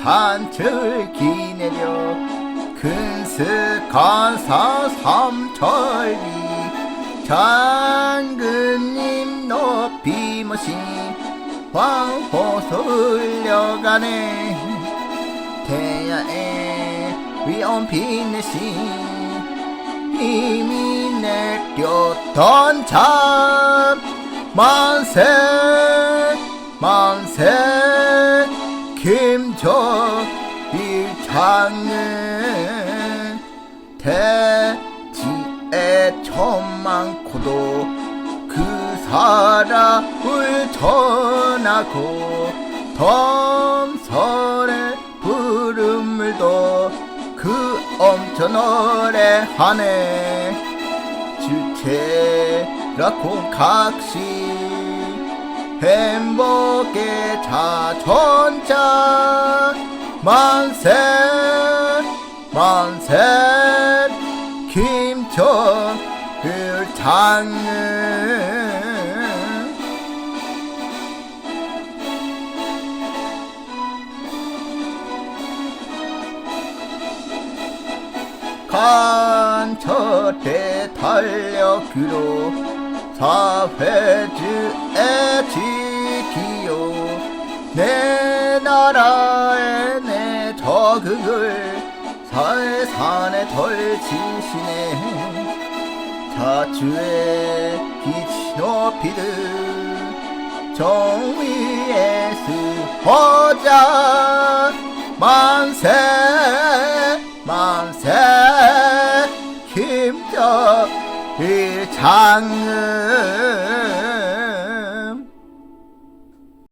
산을 기내려 근스간 사 삼천리 장근님 높이 모신 황호소 흘려가네. 태야의 위엄 빛내신 힘이 내렸던 참 만세 만세 김정 일창은 대지에 천만코도 그 사람을 전하고 덤설의 부름을도 그 엄청 노래하네 주체라고 각시 행복의 자전자. 만세 만세. 김정일 장은 간철에 달려그로 사회주의 나라의 내 적응을 살산에 덜치시네. 자주의 빛이 높이듯 정위의 수호자. 만세 만세. 김정일 장은